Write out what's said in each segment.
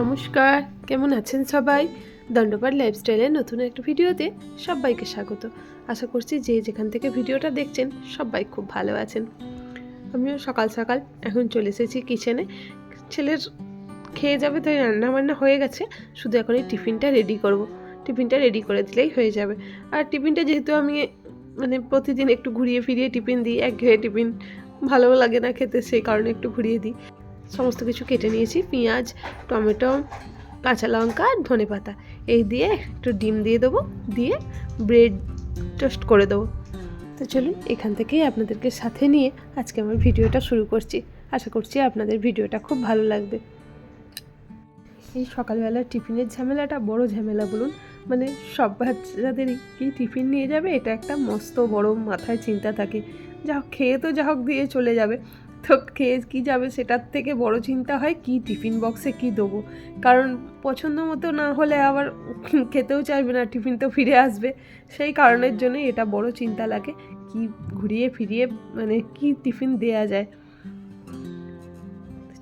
নমস্কার, কেমন আছেন সবাই? দণ্ডপাট লাইফস্টাইলের নতুন একটা ভিডিওতে সবাইকে স্বাগত। আশা করছি যে যেখান থেকে ভিডিওটা দেখছেন, সবাই খুব ভালো আছেন। আমিও সকাল সকাল এখন চলে এসেছি কিচেনে ছেলের খেয়ে যাবে, তাই রান্না বান্না হয়ে গেছে। শুধু এখন এই টিফিনটা রেডি করব। টিফিনটা রেডি করে দিলেই হয়ে যাবে। আর টিফিনটা যেহেতু আমি মানে প্রতিদিন একটু ঘুরিয়ে ফিরিয়ে টিফিন দিই, একঘেয়ে টিফিন ভালো লাগে না খেতে, সেই কারণে একটু ঘুরিয়ে দিই। সমস্ত কিছু কেটে নিয়েছি, পেঁয়াজ, টমেটো, কাঁচা লঙ্কা আর ধনে পাতা। এই দিয়ে একটু ডিম দিয়ে দেবো, দিয়ে ব্রেড টোস্ট করে দেবো। তো চলুন, এখান থেকেই আপনাদেরকে সাথে নিয়ে আজকে আমার ভিডিওটা শুরু করছি। আশা করছি আপনাদের ভিডিওটা খুব ভালো লাগবে। এই সকালবেলা টিফিনের ঝামেলাটা বড় ঝামেলা বলুন। মানে সব বাচ্চাদেরই কি টিফিন নিয়ে যাবে? এটা একটা মস্ত বড় মাথায় চিন্তা থাকে। যা হোক, খেয়ে তো যা হোক দিয়ে চলে যাবে। তো খেয়ে কী যাবে সেটার থেকে বড় চিন্তা হয় কি টিফিন বক্সে কি দেবো। কারণ পছন্দ মতো না হলে আবার খেতেও চাইবে না, টিফিন তো ফিরে আসবে। সেই কারণের জন্য এটা বড় চিন্তা লাগে কি ঘুরিয়ে ফিরিয়ে মানে কি টিফিন দেয়া যায়।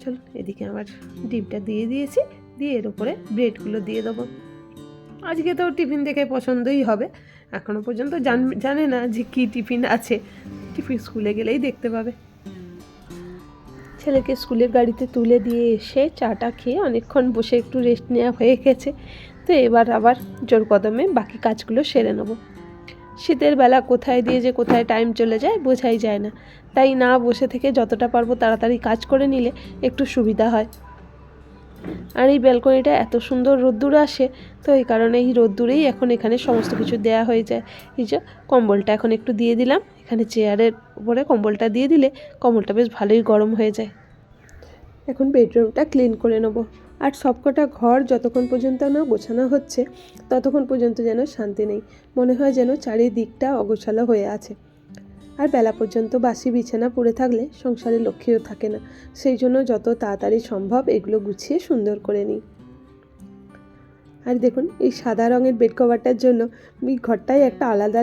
চল এদিকে আমার ডিমটা দিয়ে দিয়েছি, দিয়ে এর উপরে ব্রেডগুলো দিয়ে দেবো। আজকে তো টিফিন দেখে পছন্দই হবে। এখনও পর্যন্ত জান, জানে না যে কী টিফিন আছে। টিফিন স্কুলে গেলেই দেখতে পাবে। ছেলেকে স্কুলের গাড়িতে তুলে দিয়ে এসে চাটা খেয়ে অনেকক্ষণ বসে একটু রেস্ট নেওয়া হয়ে গেছে। তো এবার আবার জোর কদমে বাকি কাজগুলো সেরে নেব। শীতের বেলা কোথায় দিয়ে যে কোথায় টাইম চলে যায় বোঝাই যায় না। তাই না বসে থেকে যতটা পারব তাড়াতাড়ি কাজ করে নিলে একটু সুবিধা হয়। আর এই ব্যালকনিটা এত সুন্দর রোদ্দুর আসে, তো এই কারণে এই রোদ্দুরেই এখন এখানে সমস্ত কিছু দেয়া হয়ে যায়। এই যে কম্বলটা এখন একটু দিয়ে দিলাম, এখানে চেয়ারের উপরে কম্বলটা দিয়ে দিলে কম্বলটা বেশ ভালোই গরম হয়ে যায়। এখন বেডরুমটা ক্লিন করে নেব। আর সবকটা ঘর যতক্ষণ পর্যন্ত না গোছানো হচ্ছে, ততক্ষণ পর্যন্ত যেন শান্তি নেই। মনে হয় যেন চারিদিকটা অগোছালো হয়ে আছে। আর বেলা পর্যন্ত বাসি বিছানা পড়ে থাকলে সংসারে লক্ষ্মীও থাকে না। সেই জন্য যত তাড়াতাড়ি সম্ভব এগুলো গুছিয়ে সুন্দর করে নিই। আর দেখুন, এই সাদা রঙের বেড কভারটার জন্য ঘরটাই একটা আলাদা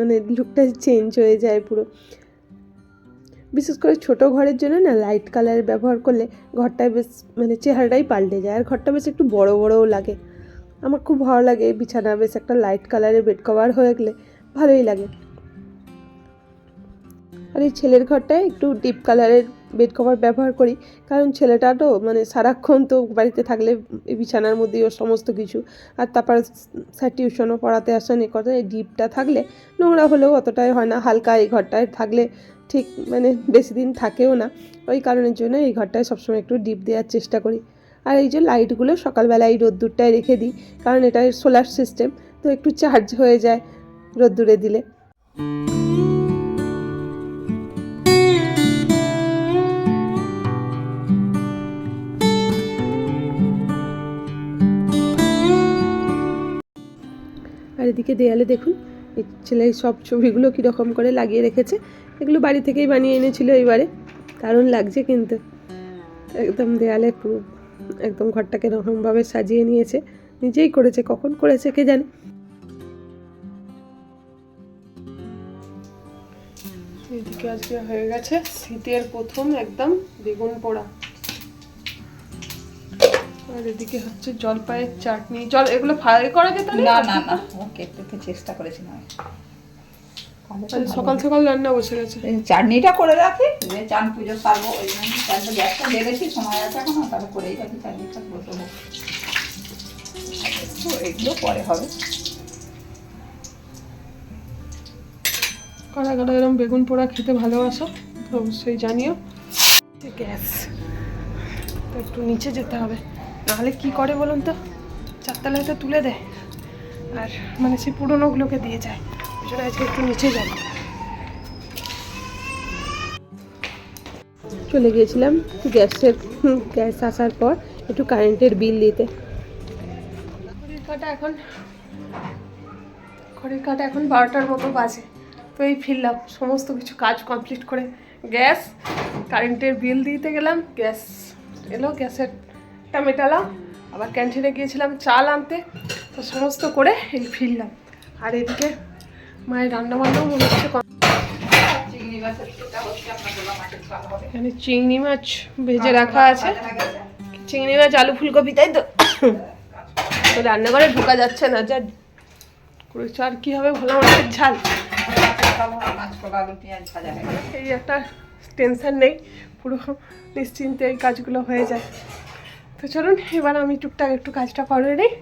মানে লুকটা চেঞ্জ হয়ে যায় পুরো। বিশেষ করে ছোট ঘরের জন্য না লাইট কালার ব্যবহার করলে ঘরটায় বেশ মানে চেহারাটাই পাল্টে যায়। আর ঘরটা বেশ একটু বড় বড়ও লাগে। আমার খুব ভালো লাগে, বিছানা বেশ একটা লাইট কালারের বেড কভার হয়ে গেলে ভালোই লাগে। আর এই ছেলের ঘরটায় একটু ডিপ কালারের বেড কভার ব্যবহার করি। কারণ ছেলেটা তো মানে সারাক্ষণ তো বাড়িতে থাকলে বিছানার মধ্যেই ওর সমস্ত কিছু। আর তারপর স্যার টিউশনও পড়াতে আসেন, এ কথা এই ডিপটা থাকলে নোংরা হলেও অতটাই হয় না। হালকা এই ঘরটায় থাকলে ঠিক মানে বেশি দিন থাকেও না। ওই কারণের জন্য এই ঘরটায় সবসময় একটু ডিপ দেওয়ার চেষ্টা করি। আর এই যে লাইটগুলো সকালবেলা এই রোদ্দুরটায় রেখে দিই, কারণ এটা সোলার সিস্টেম তো একটু চার্জ হয়ে যায় রোদ্দুরে দিলে। আর এদিকে দেয়ালে দেখুন ছেলে সব ছবিগুলো কীরকম করে লাগিয়ে রেখেছে। এগুলো বাড়ি থেকেই বানিয়ে এনেছিল এবারে দারুণ লাগছে কিন্তু। একদম দেয়ালে পুরো, একদম ঘরটাকে এরকমভাবে সাজিয়ে নিয়েছে। নিজেই করেছে, কখন করেছে কে জানে? এদিকে আজকে হয়ে গেছে শীতের প্রথম একদম বেগুন পোড়া। আর এদিকে হচ্ছে জলপাইয়ের চাটনি। জল এগুলো ফ্রাই করা যেত না না না। ওকে একটু একটু চেষ্টা করেছিলাম সকাল সকাল রান্না বসে গেছে। চাটনিটা করে রাখি যে চান পুজো সারবো ওই জন্য চারটে গ্যাসটা বেড়েছি সময় আছে এখন তাহলে করেই রাখি চাটনিটা বসবো এগুলো পরে হবে। কারা কারা এরকম বেগুন পোড়া খেতে ভালোবাসো তো অবশ্যই জানিও। গ্যাস। তো একটু নিচে যেতে হবে। নাহলে কি করে বলুন তো? চারতলাতে তুলে দেয়। আর মানে সেই পুরোনোগুলোকে দিয়ে যায়। ওই জন্য আজকে একটু নিচে যাব। চলে গিয়েছিলাম গ্যাসের গ্যাস আসার পর একটু কারেন্টের বিল দিতে। ঘড়ির কাটা এখন ঘড়ির কাটা এখন বারোটার মতো বাজে। তো এই ফিরলাম সমস্ত কিছু কাজ কমপ্লিট করে। গ্যাস কারেন্টের বিল দিতে গেলাম গ্যাস এলো গ্যাসের টা মেটালাম আবার ক্যান্টিনে গিয়েছিলাম চাল আনতে তো সমস্ত করে এই ফিরলাম। আর এদিকে মায়ের রান্না বান্নাও মনে হচ্ছে এখানে চিংড়ি মাছ ভেজে রাখা আছে। চিংড়ি মাছ আলু ফুলকপি তাই তো? তো রান্নাঘরে ঢোকা যাচ্ছে না যা করেছ আর কি হবে ভোলা মাছের ঝাল। হয়ে। এই একটা টেনশন নেই পুরো নিশ্চিন্তে এই কাজগুলো হয়ে যায়। তো চলুন, এবার আমি টুকটাক একটু কাজটা করে নিই।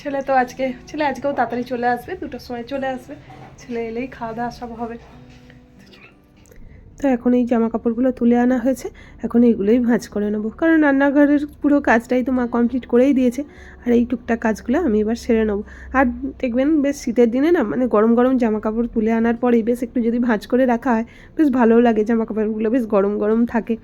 ছেলে তো আজকে, ছেলে আজকেও তাড়াতাড়ি চলে আসবে, দুটোর সময় চলে আসবে। ছেলে এলেই খাওয়া দাওয়া সব হবে। তো এখন এই জামা কাপড়গুলো তুলে আনা হয়েছে, এখন এইগুলোই ভাঁজ করে নেব। কারণ রান্নাঘরের পুরো কাজটাই তো মা কমপ্লিট করেই দিয়েছে, আর এই টুকটাক কাজগুলো আমি এবার সেরে নেব। আর দেখবেন, বেশ শীতের দিনে না মানে গরম গরম জামা কাপড় তুলে আনার পরেই বেশ একটু যদি ভাঁজ করে রাখা হয়, বেশ ভালোও লাগে জামা কাপড়গুলো বেশ গরম গরম থাকে।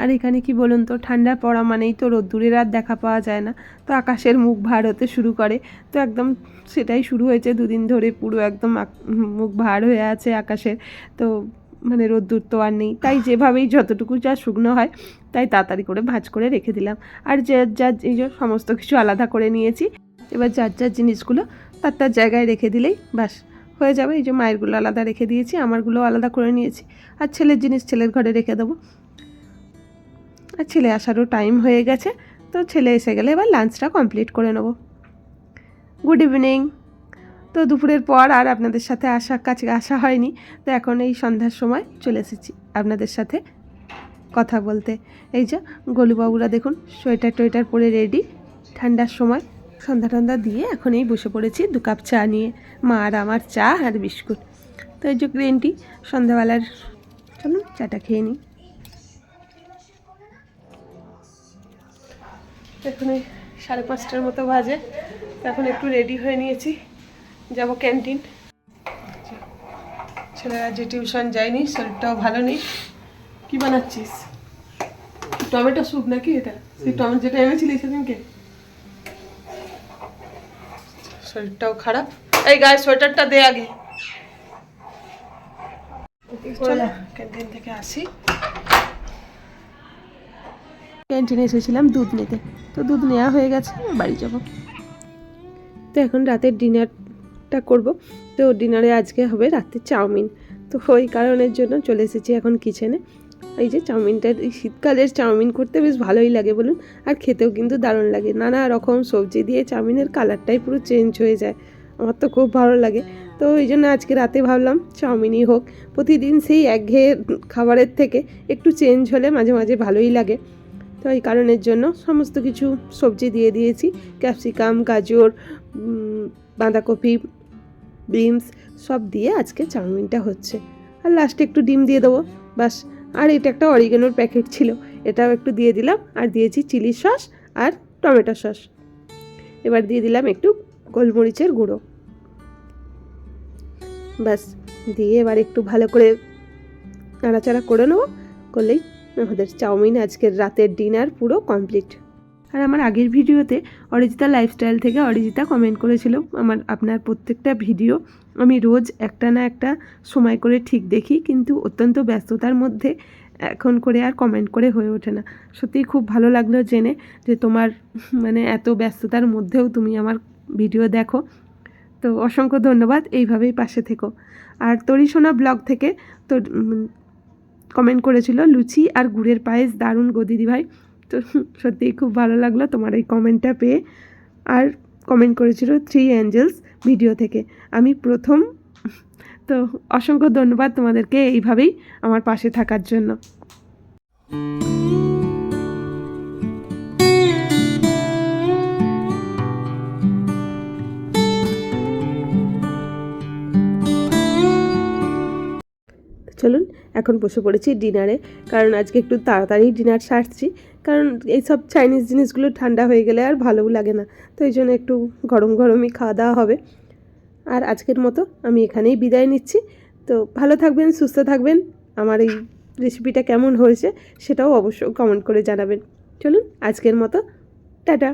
আর এখানে কি বলুন তো, ঠান্ডা পড়া মানেই তো রোদ্দুরের আর দেখা পাওয়া যায় না। তো আকাশের মুখ ভার হতে শুরু করে। তো একদম সেটাই শুরু হয়েছে দুদিন ধরে পুরো একদম মুখ ভার হয়ে আছে আকাশের। তো মানে রোদ্দুর তো আর নেই। তাই যেভাবেই যতটুকু যা শুকনো হয়, তাই তাড়াতাড়ি করে ভাঁজ করে রেখে দিলাম। আর যে যা এই যে সমস্ত কিছু আলাদা করে নিয়েছি, এবার যার যার জিনিসগুলো তার তার জায়গায় রেখে দিলেই ব্যাস, হয়ে যাবে। এই যে মায়েরগুলো আলাদা রেখে দিয়েছি আমারগুলো আলাদা করে নিয়েছি। আর ছেলের জিনিস ছেলের ঘরে রেখে দেবো। আর ছেলে আসারও টাইম হয়ে গেছে, তো ছেলে এসে গেলে এবার লাঞ্চটা কমপ্লিট করে নেব। গুড ইভিনিং তো দুপুরের পর আর আপনাদের সাথে আসা কাছে আসা হয়নি, তো এখন এই সন্ধ্যার সময় চলে এসেছি আপনাদের সাথে কথা বলতে। এই যে গলুবাবুরা দেখুন, সোয়েটার টোয়েটার পরে রেডি ঠান্ডার সময়। সন্ধ্যা টন্ধা দিয়ে এখন এই বসে পড়েছি দু কাপ চা নিয়ে, মা আর আমার চা আর বিস্কুট। তো এই যে গ্রিন টি সন্ধ্যাবেলার চলুন, চাটা খেয়ে নিই। এখন এই সাড়ে পাঁচটার মতো বাজে। এখন একটু রেডি হয়ে নিয়েছি। যাব ক্যান্টিন ছেলেরা যে টিউশন যায়নি শরীরটাও ভালো নেই। কি বানাচ্ছিস? টমেটো স্যুপ নাকি এটা? সেই টমেটো যেটা এনেছিলি সেদিনকে? শরীরটাও খারাপ। এই গায়ে সোয়েটারটা দে আগে। ক্যান্টিন থেকে আসি। ক্যান্টিনে এসেছিলাম দুধ নিতে। তো দুধ নেওয়া হয়ে গেছে, বাড়ি যাব। তো এখন রাতের ডিনারটা করব। তো ডিনারে আজকে হবে রাতে চাউমিন। তো ওই কারণের জন্য চলে এসেছি এখন কিচেনে এই যে চাউমিনটা শীতকালের চাউমিন করতে বেশ ভালোই লাগে বলুন, আর খেতেও কিন্তু দারুণ লাগে। নানা রকম সবজি দিয়ে চাউমিনের কালারটাই পুরো চেঞ্জ হয়ে যায়। আমার তো খুব ভালো লাগে। তো ওই জন্য আজকে রাতে ভাবলাম চাউমিনই হোক। প্রতিদিন সেই একঘেয়ে খাবারের থেকে একটু চেঞ্জ হলে মাঝে মাঝে ভালোই লাগে। তো এই কারণের জন্য সমস্ত কিছু সবজি দিয়ে দিয়েছি। ক্যাপসিকাম, গাজর বাঁধাকপি, বিনস সব দিয়ে আজকে চাউমিনটা হচ্ছে। আর লাস্টে একটু ডিম দিয়ে দেবো। বাস, আর এটা একটা অরিগেনোর প্যাকেট ছিল। এটাও একটু দিয়ে দিলাম। আর দিয়েছি চিলি সস আর টমেটো সস এবার দিয়ে দিলাম একটু গোলমরিচের গুঁড়ো। ব্যাস দিয়ে এবার একটু ভালো করে নাড়াচাড়া করে নেব। করলেই আমাদের চাউমিন আজকের রাতের ডিনার পুরো কমপ্লিট। আর আমার আগের ভিডিওতে অরিজিতা লাইফস্টাইল থেকে অরিজিতা কমেন্ট করেছিল, আমার, আপনার প্রত্যেকটা ভিডিও আমি রোজ একটা না একটা সময় করে ঠিক দেখি, কিন্তু অত্যন্ত ব্যস্ততার মধ্যে এখন করে আর কমেন্ট করে হয়ে ওঠে না। সত্যিই খুব ভালো লাগল জেনে যে তোমার মানে এত ব্যস্ততার মধ্যেও তুমি আমার ভিডিও দেখো। তো অসংখ্য ধন্যবাদ, এইভাবেই পাশে থেকো। আর তরিসোনা ব্লগ থেকে তো কমেন্ট করেছিল, লুচি আর গুড়ের পায়েস, দারুণ গো দিদিভাই তো সত্যিই খুব ভালো লাগল তোমার এই কমেন্টটা পেয়ে। আর কমেন্ট করেছিল থ্রি অ্যাঞ্জেলস ভিডিও থেকে। আমি প্রথম, তো অসংখ্য ধন্যবাদ তোমাদেরকে এইভাবেই আমার পাশে থাকার জন্য। এখন বসে পড়েছি ডিনারে। কারণ আজকে একটু তাড়াতাড়ি ডিনার সারছি। কারণ এইসব চাইনিজ জিনিসগুলো ঠান্ডা হয়ে গেলে আর ভালোও লাগে না। তো এই জন্য একটু গরম গরমই খাওয়া দাওয়া হবে। আর আজকের মতো আমি এখানেই বিদায় নিচ্ছি। তো ভালো থাকবেন, সুস্থ থাকবেন। আমার এই রেসিপিটা কেমন হয়েছে সেটাও অবশ্য কমেন্ট করে জানাবেন। চলুন আজকের মতো, টাটা।